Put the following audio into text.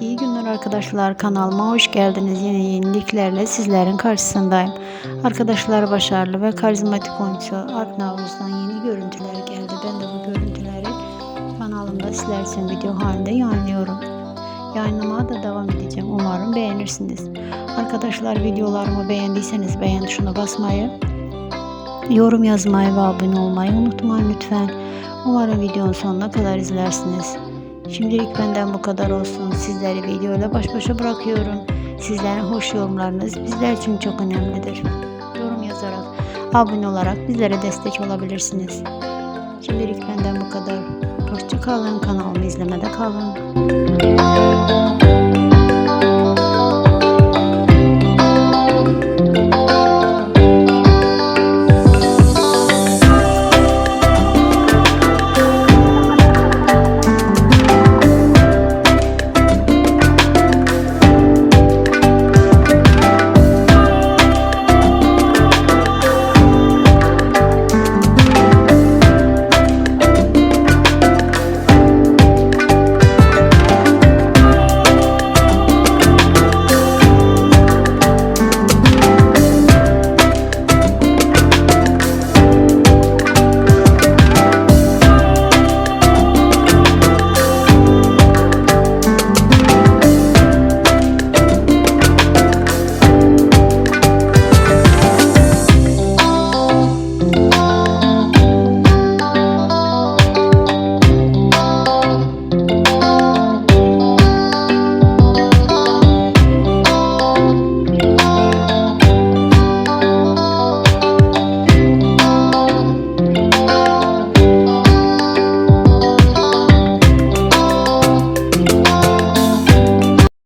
İyi günler arkadaşlar kanalıma hoş geldiniz. Yeni yeniliklerle sizlerin karşısındayım. Arkadaşlar başarılı ve karizmatik oyuncu Alp Navruz'dan yeni görüntüler geldi. Ben de bu görüntüleri kanalımda sizler için video halinde yayınlıyorum. Yayınlamaya da devam edeceğim. Umarım beğenirsiniz. Arkadaşlar videolarımı beğendiyseniz beğen tuşuna basmayı, yorum yazmayı ve abone olmayı unutmayın lütfen. Umarım videonun sonuna kadar izlersiniz. Şimdilik benden bu kadar olsun. Sizleri videoyla baş başa bırakıyorum. Sizlerin hoş yorumlarınız bizler için çok önemlidir. Yorum yazarak, abone olarak bizlere destek olabilirsiniz. Şimdilik benden bu kadar. Hoşça kalın. Kanalımı izlemede kalın.